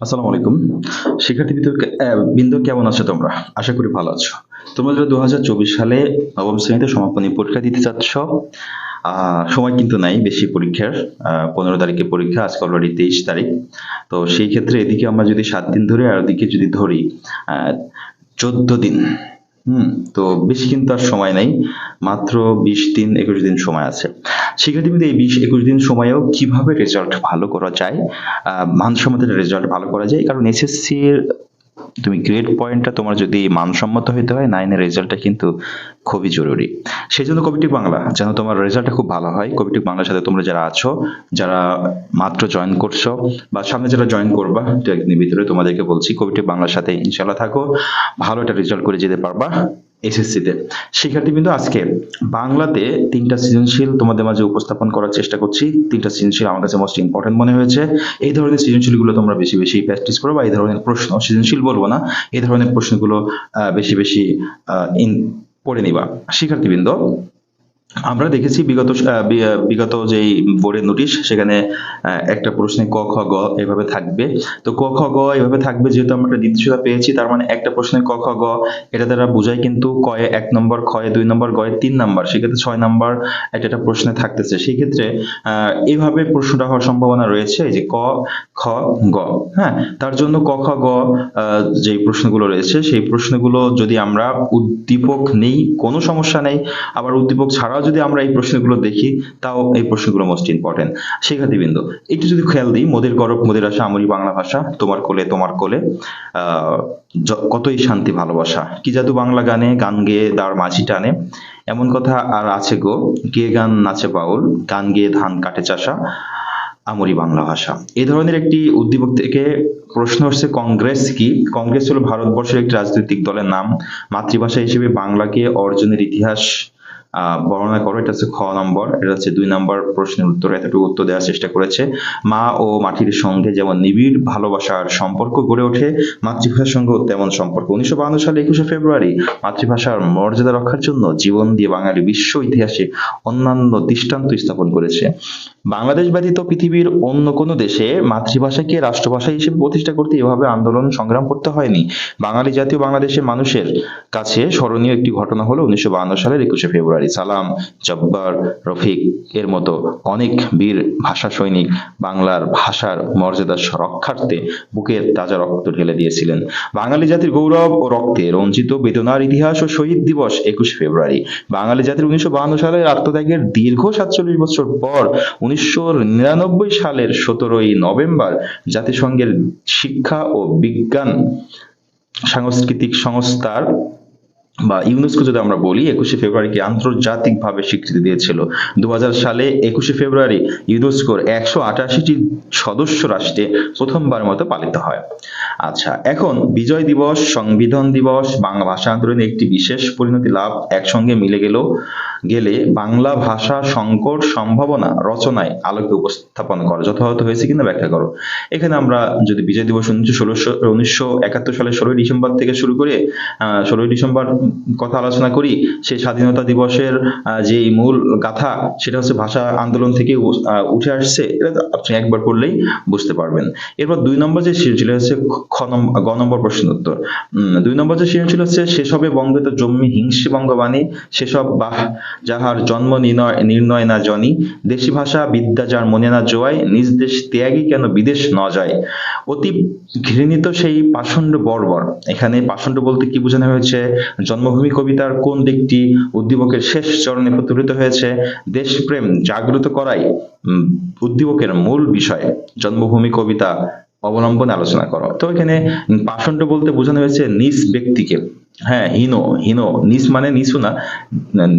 আসসালামু আলাইকুম। শিক্ষার্থী বিন্দু- কেমন আছো তোমরা? আশা করি ভালো আছো। তোমরা যারা দু সালে নবম শ্রেণীতে সমাপনী পরীক্ষা দিতে চাচ্ছ সময় কিন্তু নাই বেশি পরীক্ষার পনেরো তারিখে পরীক্ষা, আজকে অলরেডি তেইশ তারিখ। তো সেই ক্ষেত্রে এদিকে আমরা যদি সাত দিন ধরে আর ওদিকে যদি ধরি চোদ্দ দিন, হুম, তো বেশি কিন্তু আর সময় নাই। মাত্র বিশ দিন, একুশ দিন সময় আছে। শিক্ষার্থীদের এই বিশ একুশ দিন সময়েও কীভাবে রেজাল্ট ভালো করা যায় মানসম্মত রেজাল্ট ভালো করা যায় কারণ এসএসসির তুমি গ্রেড পয়েন্টটা তোমার যদি মানসম্মত হইতে হয় নাইনের রেজাল্টটা কিন্তু খুবই জরুরি। সেই জন্য কবিটিক বাংলা, যেন তোমার রেজাল্টটা খুব ভালো হয়। কবিটিক বাংলার সাথে তোমরা যারা আছো, যারা মাত্র জয়েন করছ, বা সামনে যারা জয়েন করবা দু একদিনের ভিতরে তোমাদেরকে বলছি, কবিটিক বাংলার সাথে ইনশাল্লাহ থাকো। ভালো একটা রেজাল্ট করে যেতে পারবা। এসএসসিতে শিক্ষার্থী কিন্তু আজকে বাংলাতে তিনটা সৃজনশীল তোমাদের মাঝে উপস্থাপন করার চেষ্টা করছি। তিনটা সৃজনশীল আমার কাছে মোস্ট ইম্পর্টেন্ট মনে হয়েছে। এই ধরনের সৃজনশীলগুলো তোমরা বেশি বেশি প্র্যাকটিস করো বা এই ধরনের প্রশ্ন, সৃজনশীল বলব না, এই ধরনের প্রশ্নগুলো বেশি বেশি পড়ে নিবা। শিক্ষার্থীবৃন্দ আমরা দেখেছি বিগত বিগত যেই বোর্ডের নোটিশ, সেখানে একটা প্রশ্নে ক, খ, গ এভাবে থাকবে। তো ক, খ, গ এভাবে থাকবে, যেহেতু আমরা একটা দ্বিতীয়তা পেয়েছি, তার মানে একটা প্রশ্নে ক, খ, গ, এটা দ্বারা বোঝায় কিন্তু কয়ে এক নম্বর খয়ে দুই নম্বর, গয়ে তিন নম্বর, সেক্ষেত্রে ছয় নম্বর একটা একটা প্রশ্নে থাকতেছে। সেই ক্ষেত্রে এইভাবে প্রশ্নটা হওয়ার সম্ভাবনা রয়েছে যে ক, খ, গ হ্যাঁ? তার জন্য ক, খ, গ যে প্রশ্নগুলো রয়েছে, সেই প্রশ্নগুলো যদি আমরা উদ্দীপক নেই, কোনো সমস্যা নেই, আবার উদ্দীপক ছাড়াও যদি আমরা এই প্রশ্নগুলো দেখি, তাও এই প্রশ্নগুলো মোস্ট ইম্পর্টেন্ট শিক্ষার্থীবৃন্দ, একটু যদি খেয়াল দিই, মোদের গরব, মোদের আশা আমরি বাংলা ভাষা, তোমার কোলে তোমার কোলে কতই শান্তি, ভালোবাসা। কি জাদু বাংলা গানে, গান গেয়ে দাঁড় মাঝি টানে। এমন কথা আর আছে গো গেয়ে গান নাচে বাউল, গান গেয়ে ধান কাটে চাষা আমরি বাংলা ভাষা। এই ধরনের একটি উদ্দীপক থেকে প্রশ্ন হচ্ছে কংগ্রেস কি? কংগ্রেস হলো ভারতবর্ষের একটি রাজনৈতিক দলের নাম। মাতৃভাষা হিসেবে বাংলাকে অর্জনের ইতিহাস বর্ণনা করো, এটা হচ্ছে খ নম্বর, এটা হচ্ছে দুই নম্বর প্রশ্নের উত্তর, এতটুকু উত্তর দেওয়ার চেষ্টা করেছে। মা ও মাটির সঙ্গে যেমন নিবিড় ভালোবাসার সম্পর্ক গড়ে ওঠে, মাতৃভাষার সঙ্গে তেমন সম্পর্ক। উনিশশো সালে একুশে ফেব্রুয়ারি মাতৃভাষার মর্যাদা রক্ষার জন্য জীবন দিয়ে বাঙালি বিশ্ব ইতিহাসে অন্যান্য দৃষ্টান্ত স্থাপন করেছে। বাংলাদেশ ব্যতীত পৃথিবীর অন্য কোনো দেশে মাতৃভাষাকে রাষ্ট্রভাষা হিসেবে প্রতিষ্ঠা করতে এভাবে আন্দোলন সংগ্রাম করতে হয়নি। বাঙালি জাতীয় বাংলাদেশের মানুষের কাছে স্মরণীয় একটি ঘটনা হলো উনিশশো সালের একুশে ফেব্রুয়ারি। সালাম, জব্বার, রফিক এর মতো অনেক বীর ভাষা সৈনিক বাংলার ভাষার মর্যাদা রক্ষার্থে বুকের তাজা রক্ত ঢেলে দিয়েছিলেন। বাঙালি জাতির গৌরব ও রক্তে রঞ্জিত বেদনার ইতিহাস ও শহীদ দিবস একুশে ফেব্রুয়ারি। বাঙালি জাতির উনিশশো সালের আত্মত্যাগের দীর্ঘ সাতচল্লিশ বছর পর উনিশশো নিরানব্বই সালের সতেরোই নভেম্বর জাতিসংঘের শিক্ষা ও বিজ্ঞান সাংস্কৃতিক সংস্থার বা ইউনেস্কো যদি আমরা বলি, একুশে ফেব্রুয়ারিকে আন্তর্জাতিকভাবে স্বীকৃতি দিয়েছিল। দু হাজার সালে একুশে ফেব্রুয়ারি ইউনেস্কোর একশো আটাশিটি সদস্য রাষ্ট্রে প্রথমবার মতো পালিত হয়। আচ্ছা এখন বিজয় দিবস, সংবিধান দিবস, বাংলা ভাষা আন্দোলনে একটি বিশেষ পরিণতি লাভ একসঙ্গে মিলে গেল। গেলে বাংলা ভাষা সংকট সম্ভাবনা রচনায় আলোকে উপস্থাপন করো। যথাযথ হয়েছে কিনা ব্যাখ্যা করো। এখানে আমরা যদি বিজয় দিবস উনিশশো ষোলোশো, উনিশশো একাত্তর সালের ষোলোই ডিসেম্বর থেকে শুরু করে ষোলোই ডিসেম্বর কথা আলোচনা করি সেই স্বাধীনতা দিবসের যে মূল গাথা, সেটা হচ্ছে ভাষা আন্দোলন থেকে উঠে আসছে, এটা তো আপনি একবার পড়লেই বুঝতে পারবেন। এরপর দুই নম্বর যে সৃজনশীল হচ্ছে খ নম্বর গ নম্বর প্রশ্ন উত্তর। দুই নম্বর যে সৃজনশীল হচ্ছে, সেসবে বঙ্গিত জন্মি হিংসি বঙ্গবাণী, সেসব বাহ যাহার জন্ম নির্ণয় নির্ণয় না জনি, দেশি ভাষা বিদ্যা যার মনে না জোয়ায়, নিজ দেশ ত্যাগী কেন বিদেশ ন যায়? অতি ঘৃণিত সেই পাষণ্ড বর্বর। এখানে পাষণ্ড বলতে কি বোঝানো হয়েছে? জন্মভূমি কবিতার কোন দিকটি উদ্দীপকের শেষ চরণে প্রতিফলিত হয়েছে? দেশপ্রেম জাগ্রত করাই উদ্দীপকের মূল বিষয়। জন্মভূমি কবিতা অবলম্বনে আলোচনা করো। তো এখানে পাষণ্ড বলতে বোঝানো হয়েছে নিজ ব্যক্তিকে। হ্যাঁ হীন হীন নিজ মানে নিচু না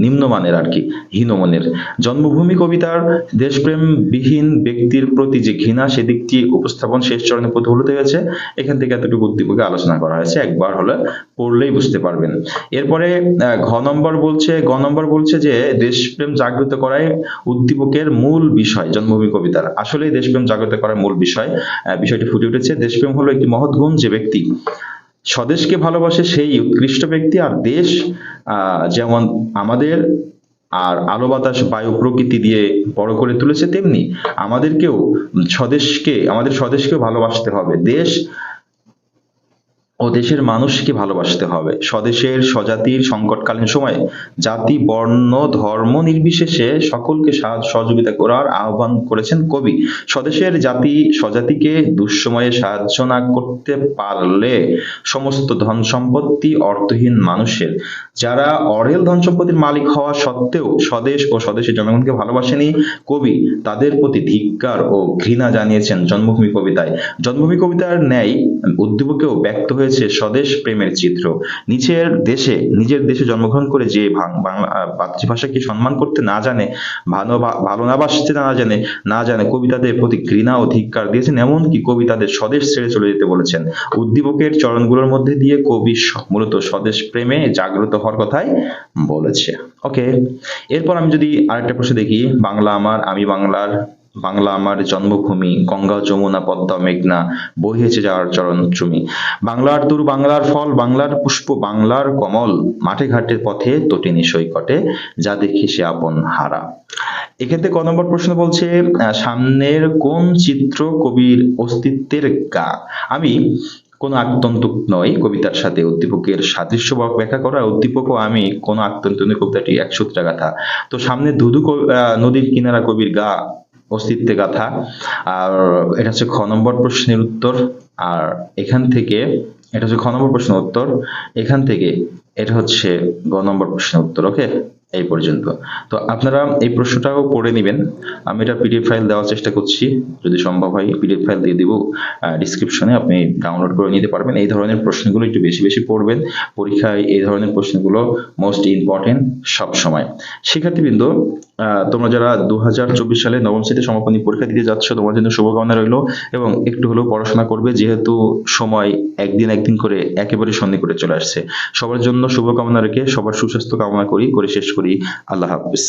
নিম্নমানের আর কি হীনমনের জন্মভূমি কবিতার দেশপ্রেম বিহীন ব্যক্তির প্রতি যে ঘৃণা সেদিকটি উপস্থাপন শেষ চরণে প্রতিফলিত হয়েছে এখান থেকে এতটুকু উদ্দীপকে আলোচনা করা হয়েছে, একবার হলে পড়লেই বুঝতে পারবেন। এরপরে ঘ নম্বর বলছে গ নম্বর বলছে যে, দেশপ্রেম জাগ্রত করাই উদ্দীপকের মূল বিষয়, জন্মভূমি কবিতার। আসলে দেশপ্রেম জাগ্রত করার মূল বিষয় বিষয়টি ফুটে উঠেছে। দেশপ্রেম হলো একটি মহৎ গুণ যে ব্যক্তি স্বদেশকে ভালোবাসে সেই উৎকৃষ্ট ব্যক্তি আর দেশ যেমন আমাদের, আর আলো বাতাস, বায়ু প্রকৃতি দিয়ে বড় করে তুলেছে, তেমনি আমাদেরকেও স্বদেশকে, আমাদের স্বদেশকেও ভালোবাসতে হবে। দেশ ও দেশের মানুষকে ভালোবাসতে হবে। স্বদেশের স্বজাতির সংকটকালীন সময়ে জাতি, বর্ণ, ধর্ম নির্বিশেষে সকলকে সহযোগিতা করার আহ্বান করেছেন কবি। স্বদেশের জাতি, স্বজাতিকে দুঃসময়ে সাহায্য না করতে পারলে সমস্ত ধন সম্পত্তি অর্থহীন মানুষের। যারা অরেল ধন সম্পত্তির মালিক হওয়া সত্ত্বেও স্বদেশ ও স্বদেশের জনগণকে ভালোবাসেনি, কবি তাদের প্রতি ধিক্কার ও ঘৃণা জানিয়েছেন জন্মভূমি কবিতায়। জন্মভূমি কবিতার ন্যায় উদ্দীপকেও ব্যক্ত হয়েছে স্বদেশ প্রেমের চিত্র। নিচের দেশে, নিজের দেশে জন্মগ্রহণ করে যে বাংলা মাতৃভাষাকে সম্মান করতে না জানে, ভালো ভালো না বাসতে না জানে না জানে কবিতাদের প্রতি ঘৃণা ও ধিক্কার দিয়েছেন, এমনকি কবি তাদের স্বদেশ ছেড়ে চলে যেতে বলেছেন। উদ্দীপকের চরণগুলোর মধ্যে দিয়ে কবি মূলত স্বদেশ প্রেমে জাগ্রত হওয়ার কথাই বলেছে। ওকে এরপর আমি যদি আরেকটা প্রশ্ন দেখি, বাংলা আমার, আমি বাংলার। বাংলা আমার জন্মভূমি, গঙ্গা, যমুনা, পদ্মা, মেঘনা বহিয়েছে যাওয়ার চরণ চুমি। বাংলার দূর বাংলার ফল, বাংলার পুষ্প, বাংলার কমল, মাঠে ঘাটের পথে তটিনী সৈকটে যা দেখি সে আপন হারা। এক্ষেত্রে ক নম্বর প্রশ্ন বলছে সামনের কোন চিত্র কবির অস্তিত্বের গা? আমি কোন আত্মন্তক নয় কবিতার সাথে। উদ্দীপকের সাদৃশ্য বা ব্যাখ্যা করা উদ্দীপক ও আমি কোন আত্মন্ত নই কবিতাটি এক সূত্রা গাথা তো সামনে ধুধু নদীর কিনারা কবির গা অস্তিত্বে গাথা আর এটা হচ্ছে খ নম্বর প্রশ্নের উত্তর। আর এখান থেকে, এটা হচ্ছে খ নম্বর প্রশ্নের উত্তর। এখান থেকে এটা হচ্ছে গ নম্বর প্রশ্নের উত্তর, ওকে? এই পর্যন্ত। তো আপনারা এই প্রশ্নটাও পড়ে নেবেন। আমি এটা পিডিএফ ফাইল দেওয়ার চেষ্টা করছি। যদি সম্ভব হয়, পিডিএফ ফাইল দিয়ে দিব ডিসক্রিপশনে আপনি ডাউনলোড করে নিতে পারবেন। এই ধরনের প্রশ্নগুলো একটু বেশি বেশি পড়বেন। পরীক্ষায় এই ধরনের প্রশ্নগুলো মোস্ট ইম্পর্টেন্ট সব সময় শিক্ষার্থীবৃন্দ তোমরা যারা দু হাজার চব্বিশ সালে নবম শ্রেণীতে সমাপনী পরীক্ষা দিতে যাচ্ছ তোমার জন্য শুভকামনা রইল এবং একটু হলেও পড়াশোনা করবে, যেহেতু সময় একদিন একদিন করে একেবারে সন্নিকটে চলে আসছে। সবার জন্য শুভকামনা রেখে সবার সুস্বাস্থ্য কামনা করি, করে শেষ করি। আল্লাহ হাফিজ।